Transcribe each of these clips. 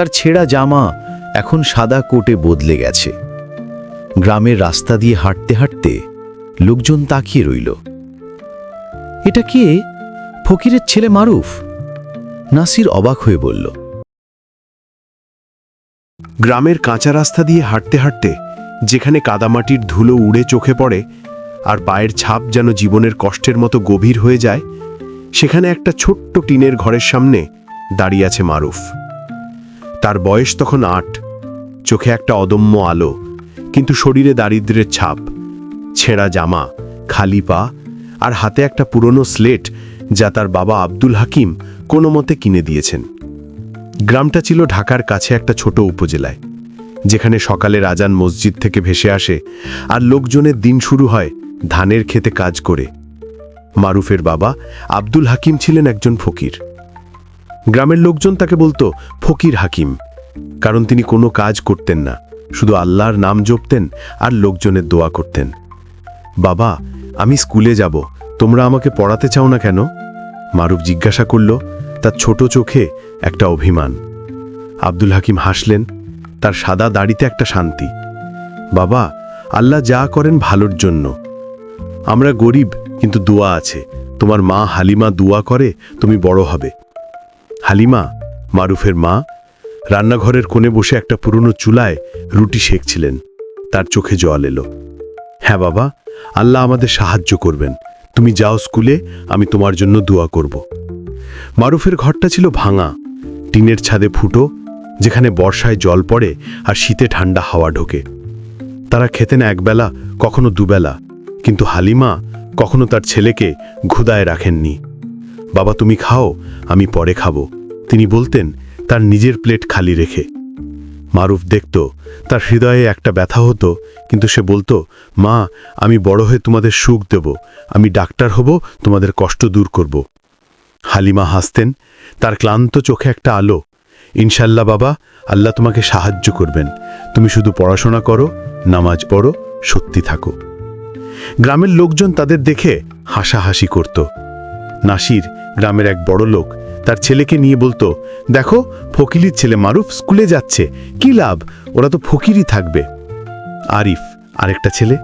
তার ছেঁড়া জামা এখন সাদা কোটে বদলে গেছে। গ্রামের রাস্তা দিয়ে হাঁটতে হাঁটতে লোকজন তাকিয়ে রইল। এটা কে? ফকিরের ছেলে মারুফ? নাসির অবাক হয়ে বলল। গ্রামের কাঁচা রাস্তা দিয়ে হাঁটতে হাঁটতে যেখানে কাদামাটির ধুলো উড়ে চোখে পড়ে আর পায়ের ছাপ যেন জীবনের কষ্টের মতো গভীর হয়ে যায়, সেখানে একটা ছোট্ট টিনের ঘরের সামনে দাঁড়িয়ে আছে মারুফ। তার বয়স তখন আট। চোখে একটা অদম্য আলো, কিন্তু শরীরে দারিদ্র্যের ছাপ, ছেঁড়া জামা, খালি পা, আর হাতে একটা পুরনো স্লেট যা তার বাবা আব্দুল হাকিম কোনো মতে কিনে দিয়েছেন। গ্রামটা ছিল ঢাকার কাছে একটা ছোট উপজেলায়, যেখানে সকালে রাজান মসজিদ থেকে ভেসে আসে আর লোকজনের দিন শুরু হয় ধানের খেতে কাজ করে। মারুফের বাবা আব্দুল হাকিম ছিলেন একজন ফকির। গ্রামের লোকজন তাকে বলতো, ফকির হাকিম। কারণ তিনি কোনো কাজ করতেন না, শুধু আল্লাহর নাম জপতেন আর লোকজনের দোয়া করতেন। বাবা, আমি স্কুলে যাব, তোমরা আমাকে পড়াতে চাও না কেন? মারুফ জিজ্ঞাসা করল তার ছোট চোখে একটা অভিমান। আব্দুল হাকিম হাসলেন, তার সাদা দাড়িতে একটা শান্তি। বাবা, আল্লাহ যা করেন ভালোর জন্য। আমরা গরিব, কিন্তু দোয়া আছে। তোমার মা হালিমা দোয়া করে, তুমি বড় হবে। হালিমা, মারুফের মা, রান্নাঘরের কোণে বসে একটা পুরনো চুলায় রুটি সেকছিলেন তার চোখে জল এলো। হ্যাঁ বাবা, আল্লাহ আমাদের সাহায্য করবেন। তুমি যাও স্কুলে, আমি তোমার জন্য দোয়া করব। মারুফের ঘরটা ছিল ভাঙা। টিনের ছাদে ফুটো, যেখানে বর্ষায় জল পড়ে আর শীতে ঠান্ডা হাওয়া ঢোকে। তারা খেতেন একবেলা, কখনো দুবেলা। কিন্তু হালিমা কখনো তার ছেলেকে ঘুদায় রাখেননি। বাবা, তুমি খাও, আমি পরে খাব। তিনি বলতেন, তার নিজের প্লেট খালি রেখে। মারুফ দেখত, তার হৃদয়ে একটা ব্যথা হতো, কিন্তু সে বলতো, মা, আমি বড় হয়ে তোমাদের সুখ দেব, আমি ডাক্তার হব, তোমাদের কষ্ট দূর করব। হালিমা হাসতেন, তার ক্লান্ত চোখে একটা আলো, ইনশাল্লাহ বাবা, আল্লাহ তোমাকে সাহায্য করবেন। তুমি শুধু পড়াশোনা করো, নামাজ পড়ো, সত্যি থাকো। গ্রামের লোকজন তাদের দেখে হাসাহাসি করত। নাসির গ্রামের এক বড় লোক তার ছেলেকে নিয়ে বলতো, দেখো ফকিলির ছেলে মারুফ স্কুলে যাচ্ছে, কি লাভ? ওরা তো ফকিরই থাকবে। আরিফ, আরেকটা ছেলে,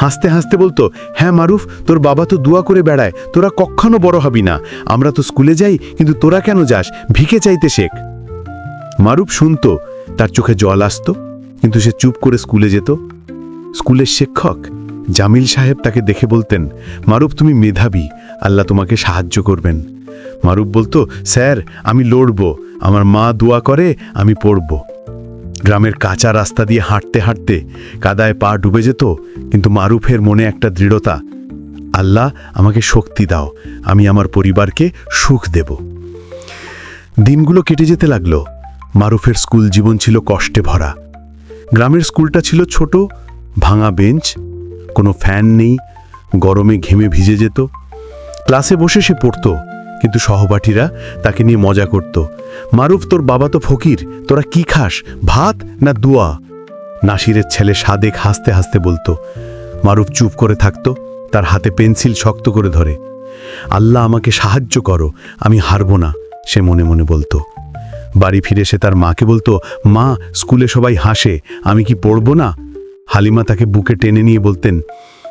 হাসতে হাসতে বলতো হ্যাঁ মারুফ, তোর বাবা তো দোয়া করে বেড়ায়, তোরা কখনো বড় হবি না। আমরা তো স্কুলে যাই, কিন্তু তোরা কেন যাস? ভিকে চাইতে শেখ। মারুফ শুনতো, তার চোখে জল আসত, কিন্তু সে চুপ করে স্কুলে যেত। স্কুলের শিক্ষক জামিল সাহেব তাকে দেখে বলতেন, মারুফ, তুমি মেধাবী, আল্লাহ তোমাকে সাহায্য করবেন। মারুফ বলতো, স্যার, আমি লড়ব, আমার মা দোয়া করে, আমি পড়ব। গ্রামের কাঁচা রাস্তা দিয়ে হাঁটতে হাঁটতে কাদায় পা ডুবে যেত, কিন্তু মারুফের মনে একটা দৃঢ়তা, আল্লাহ, আমাকে শক্তি দাও, আমি আমার পরিবারকে সুখ দেব। দিনগুলো কেটে যেতে লাগল, মারুফের স্কুল জীবন ছিল কষ্টে ভরা। গ্রামের স্কুলটা ছিল ছোট, ভাঙা বেঞ্চ, কোনো ফ্যান নেই, গরমে ঘেমে ভিজে যেত। ক্লাসে বসে সে পড়তো কিন্তু সহপাঠীরা তাকে নিয়ে মজা করত। মারুফ, তোর বাবা তো ফকির, তোরা কি খাস, ভাত না দোয়া? নাসিরের ছেলে সাদেক হাসতে হাসতে বলতো। মারুফ চুপ করে থাকতো, তার হাতে পেন্সিল শক্ত করে ধরে। আল্লাহ আমাকে সাহায্য করো, আমি হারবো না, সে মনে মনে বলতো। বাড়ি ফিরে সে তার মাকে বলতো, মা, স্কুলে সবাই হাসে, আমি কি পড়ব না? হালিমা তাকে বুকে টেনে নিয়ে বলতেন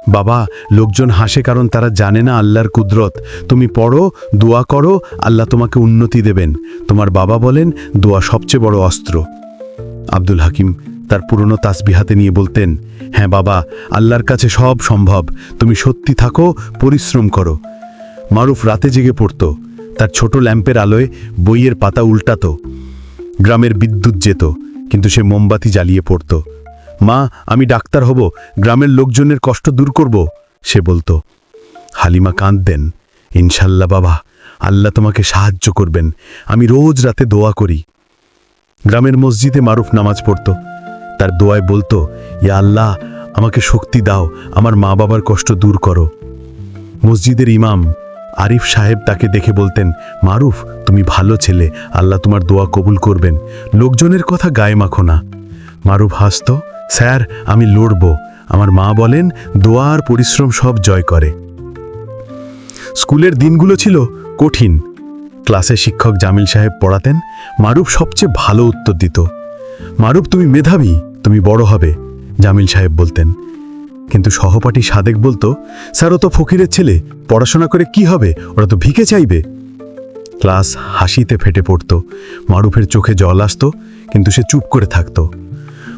বাবা, লোকজন হাসে কারণ তারা জানে না আল্লাহর কুদরত। তুমি পড়ো, দোয়া করো, আল্লাহ তোমাকে উন্নতি দেবেন। তোমার বাবা বলেন, দোয়া সবচেয়ে বড় অস্ত্র। আব্দুল হাকিম তার পুরনো তাসবি হাতে নিয়ে বলতেন হ্যাঁ বাবা, আল্লাহর কাছে সব সম্ভব। তুমি সত্যি থাকো, পরিশ্রম করো। মারুফ রাতে জেগে পড়ত। তার ছোট ল্যাম্পের আলোয় বইয়ের পাতা উল্টাত। গ্রামের বিদ্যুৎ যেত, কিন্তু সে মোমবাতি জ্বালিয়ে পড়ত। মা, আমি ডাক্তার হব, গ্রামের লোকজনের কষ্ট দূর করব, সে বলতো। হালিমা কাঁদতেন। ইনশাল্লাহ বাবা, আল্লাহ তোমাকে সাহায্য করবেন। আমি রোজ রাতে দোয়া করি। গ্রামের মসজিদে মারুফ নামাজ পড়ত। তার দোয়ায় বলতো, ইয়া আল্লাহ, আমাকে শক্তি দাও, আমার মা বাবার কষ্ট দূর করো। মসজিদের ইমাম আরিফ সাহেব তাকে দেখে বলতেন, মারুফ, তুমি ভালো ছেলে, আল্লাহ তোমার দোয়া কবুল করবেন। লোকজনের কথা গায়ে মাখো না। মারুফ হাসত স্যার, আমি লড়ব। আমার মা বলেন, দোয়া আর পরিশ্রম সব জয় করে। স্কুলের দিনগুলো ছিল কঠিন। ক্লাসে শিক্ষক জামিল সাহেব পড়াতেন, মারুফ সবচেয়ে ভালো উত্তর দিত। মারুফ, তুমি মেধাবী, তুমি বড় হবে, জামিল সাহেব বলতেন। কিন্তু সহপাঠী সাদেক বলতো, স্যার, ও তো ফকিরের ছেলে, পড়াশোনা করে কি হবে? ওরা তো ভিকে চাইবে। ক্লাস হাসিতে ফেটে পড়ত। মারুফের চোখে জল আসতো, কিন্তু সে চুপ করে থাকতো।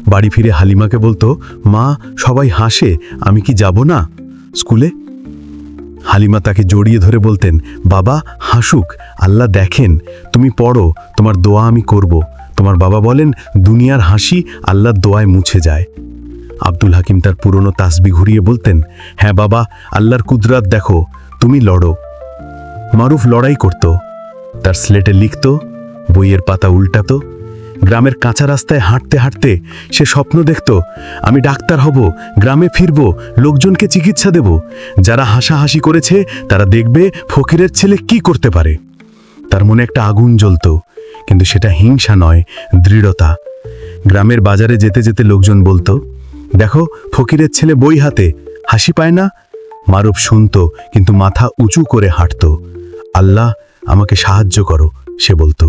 বাড়ি ফিরে হালিমাকে বলতো, মা, সবাই হাসে, আমি কি যাব না? স্কুলে? হালিমা তাকে জড়িয়ে ধরে বলতেন, বাবা, হাসুক, আল্লাহ দেখেন, তুমি পড়ো, তোমার দোয়া আমি করব। তোমার বাবা বলেন, দুনিয়ার হাসি আল্লাহর দোয়ায় মুছে যায়। আব্দুল হাকিম তার পুরনো তাসবি ঘুরিয়ে বলতেন হ্যাঁ বাবা, আল্লাহর কুদরাত দেখো, তুমি লড়ো। মারুফ লড়াই করত, তার স্লেটে লিখত, বইয়ের পাতা উল্টাতো গ্রামের কাঁচা রাস্তায় হাঁটতে হাঁটতে সে স্বপ্ন দেখত, আমি ডাক্তার হব, গ্রামে ফিরব, লোকজনকে চিকিৎসা দেব। যারা হাসাহাসি করেছে, তারা দেখবে ফকিরের ছেলে কি করতে পারে। তার মনে একটা আগুন জ্বলত, কিন্তু সেটা হিংসা নয়, দৃঢ়তা। গ্রামের বাজারে যেতে যেতে লোকজন বলতো, দেখো, ফকিরের ছেলে বই হাতে, হাসি পায় না? মারুফ শুনত, কিন্তু মাথা উঁচু করে হাঁটত। আল্লাহ, আমাকে সাহায্য করো, সে বলতো।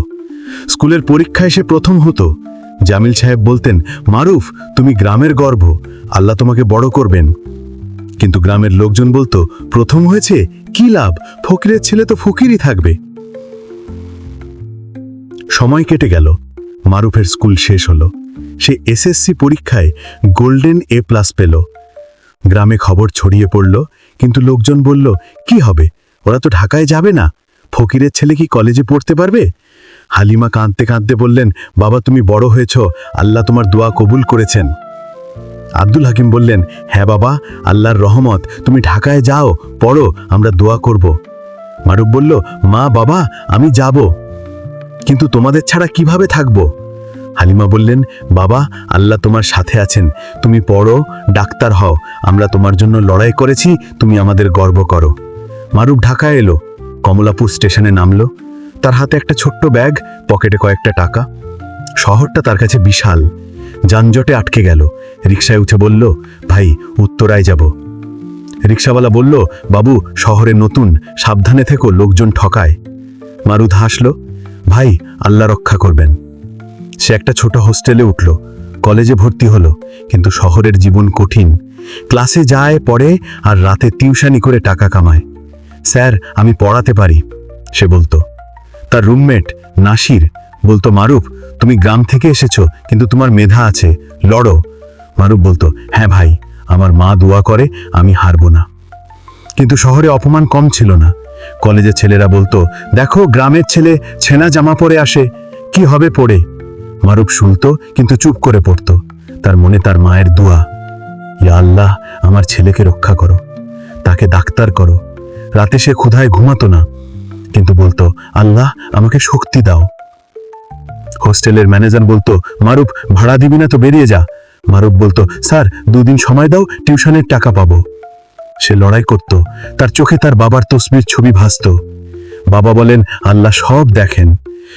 স্কুলের পরীক্ষায় সে প্রথম হতো। জামিল সাহেব বলতেন, মারুফ, তুমি গ্রামের গর্ব আল্লাহ তোমাকে বড় করবেন। কিন্তু গ্রামের লোকজন বলতো, প্রথম হয়েছে কি লাভ? ফকিরের ছেলে তো ফকিরই থাকবে। সময় কেটে গেল। মারুফের স্কুল শেষ হলো। সে এসএসসি পরীক্ষায় গোল্ডেন এ প্লাস পেল। গ্রামে খবর ছড়িয়ে পড়ল, কিন্তু লোকজন বলল, কি হবে? ওরা তো ঢাকায় যাবে না। ফকিরের ছেলে কি কলেজে পড়তে পারবে? হালিমা কাঁদতে কাঁদতে বললেন, বাবা, তুমি বড় হয়েছ, আল্লাহ তোমার দোয়া কবুল করেছেন। আব্দুল হাকিম বললেন হ্যাঁ বাবা, আল্লাহর রহমত, তুমি ঢাকায় যাও, পড়ো, আমরা দোয়া করব। মারুফ বলল, মা, বাবা, আমি যাব, কিন্তু তোমাদের ছাড়া কীভাবে থাকব? হালিমা বললেন, বাবা, আল্লাহ তোমার সাথে আছেন, তুমি পড়ো, ডাক্তার হও, আমরা তোমার জন্য লড়াই করেছি, তুমি আমাদের গর্ব করো। মারুফ ঢাকায় এলো, কমলাপুর স্টেশনে নামলো। তার হাতে একটা ছোট্ট ব্যাগ, পকেটে কয়েকটা টাকা। শহরটা তার কাছে বিশাল। যানজটে আটকে গেল। রিক্সায় উঠে বলল, ভাই, উত্তরায় যাব। রিক্সাওয়ালা বলল, বাবু, শহরে নতুন। সাবধানে থেকো, লোকজন ঠকায়। মারুদ হাসল, ভাই, আল্লাহ রক্ষা করবেন। সে একটা ছোট হোস্টেলে উঠল। কলেজে ভর্তি হলো, কিন্তু শহরের জীবন কঠিন। ক্লাসে যায়, পড়ে, আর রাতে টিউশানি করে টাকা কামায়। স্যার, আমি পড়াতে পারি, সে বলতো। তার রুমমেট নাসির বলতো, মারুফ, তুমি গ্রাম থেকে এসেছ, কিন্তু তোমার মেধা আছে, লড়ো। মারুফ বলতো হ্যাঁ ভাই, আমার মা দোয়া করে, আমি হারবো না। কিন্তু শহরে অপমান কম ছিল না। কলেজের ছেলেরা বলতো, দেখো, গ্রামের ছেলে ছেনা জামা পরে আসে, কি হবে পড়ে মারুফ শুনতো, কিন্তু চুপ করে পড়তো। তার মনে তার মায়ের দোয়া, ইয়া আল্লাহ, আমার ছেলেকে রক্ষা করো, তাকে ডাক্তার করো। রাতে সে ক্ষুধায় ঘুমাতো না। কিন্তু বলতো, আল্লাহ, আমাকে শক্তি দাও। হোস্টেলের ম্যানেজার বলতো, মারুফ, ভাড়া দিবি না তো বেরিয়ে যা। মারুফ বলতো, স্যার, দুদিন সময় দাও, টিউশনের টাকা পাবো। সে লড়াই করত, তার চোখে তার বাবার তসবির ছবি ভাসত। বাবা বলেন, আল্লাহ সব দেখেন।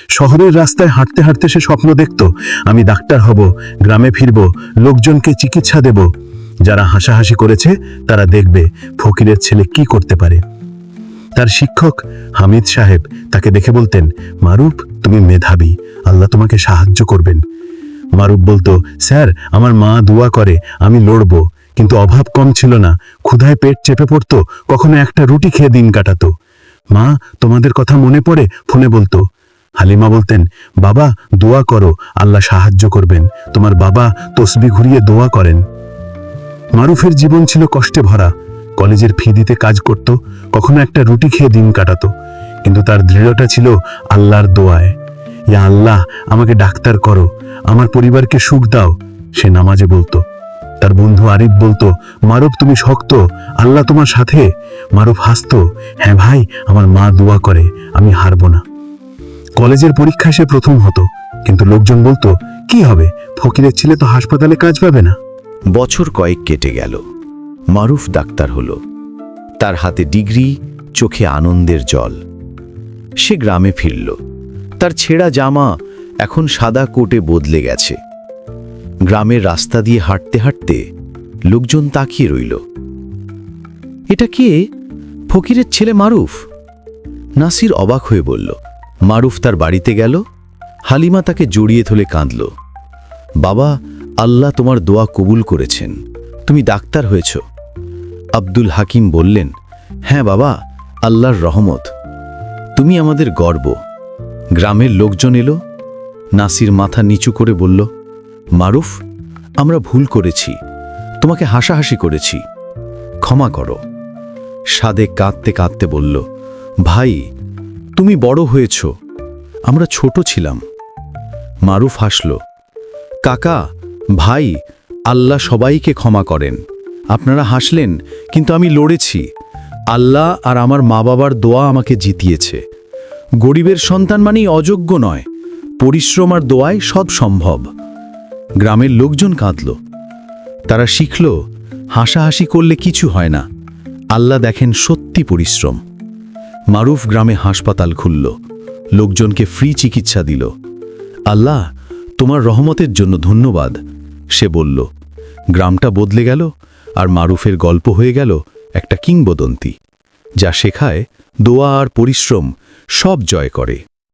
শহরের রাস্তায় হাঁটতে হাঁটতে সে স্বপ্ন দেখত, আমি ডাক্তার হব, গ্রামে ফিরব, লোকজনকে চিকিৎসা দেব। যারা হাসাহাসি করেছে, তারা দেখবে, ফকিরের ছেলে কি করতে পারে? তার শিক্ষক হামিদ সাহেব তাকে দেখে বলতেন, মারুফ, তুমি মেধাবী, আল্লাহ তোমাকে সাহায্য করবেন। মারুফ বলতো, স্যার, আমার মা দোয়া করে, আমি লড়ব। কিন্তু অভাব কম ছিল না, ক্ষুধায় পেট চেপে পড়তো, কখনো একটা রুটি খেয়ে দিন কাটাতো। মা, তোমাদের কথা মনে পড়ে? ফোনে বলতো। হালিমা বলতেন, বাবা, দোয়া করো, আল্লাহ সাহায্য করবেন। তোমার বাবা তসবি ঘুরিয়ে দোয়া করেন। মারুফের জীবন ছিল কষ্টে ভরা। কলেজের ফি দিতে কাজ করত, কখনো একটা রুটি খেয়ে দিন কাটাতো। কিন্তু তার দৃঢ়টা ছিল আল্লাহর দোয়ায়। ইয়া আল্লাহ, আমাকে ডাক্তার করো, আমার পরিবারকে সুখ দাও সে নামাজে বলতো। তার বন্ধু আরিফ বলতো, মারুফ, তুমি শক্ত, আল্লাহ তোমার সাথে। মারুফ হাসতো হ্যাঁ ভাই, আমার মা দোয়া করে, আমি হারবো না। কলেজের পরীক্ষা সে প্রথম হতো, কিন্তু লোকজন বলতো, কি হবে, ফকিরের ছেলে তো হাসপাতালে কাজ পাবে না? বছর কয়েক কেটে গেল। মারুফ ডাক্তার হল। তার হাতে ডিগ্রি, চোখে আনন্দের জল। সে গ্রামে ফিরল। তার ছেঁড়া জামা এখন সাদা কোটে বদলে গেছে। গ্রামের রাস্তা দিয়ে হাঁটতে হাঁটতে লোকজন তাকিয়ে রইল। এটা কে? ফকিরের ছেলে মারুফ? নাসির অবাক হয়ে বলল। মারুফ তার বাড়িতে গেল। হালিমা তাকে জড়িয়ে ধরে কাঁদল। বাবা, আল্লাহ তোমার দোয়া কবুল করেছেন। তুমি ডাক্তার হয়েছ। আব্দুল হাকিম বললেন হ্যাঁ বাবা, আল্লাহর রহমত। তুমি আমাদের গর্ব। গ্রামের লোকজন এলো, নাসির মাথা নিচু করে বলল, মারুফ, আমরা ভুল করেছি। তোমাকে হাসাহাসি করেছি। ক্ষমা করো। সাদে কাঁদতে কাঁদতে বলল, ভাই, তুমি বড় হয়েছ। আমরা ছোট ছিলাম। মারুফ হাসল, কাকা, ভাই, আল্লাহ সবাইকে ক্ষমা করেন। আপনারা হাসলেন, কিন্তু আমি লড়েছি। আল্লাহ আর আমার মা বাবার দোয়া আমাকে জিতিয়েছে। গরিবের সন্তান মানেই অযোগ্য নয়, পরিশ্রম আর দোয়ায় সব সম্ভব। গ্রামের লোকজন কাঁদল। তারা শিখল, হাসাহাসি করলে কিছু হয় না। আল্লাহ দেখেন সত্যি পরিশ্রম। মারুফ গ্রামে হাসপাতাল খুলল। লোকজনকে ফ্রি চিকিৎসা দিল। আল্লাহ, তোমার রহমতের জন্য ধন্যবাদ, সে বলল। গ্রামটা বদলে গেল আর মারুফের গল্প হয়ে গেল একটা কিংবদন্তি, যা শেখায় দোয়া আর পরিশ্রম সব জয় করে।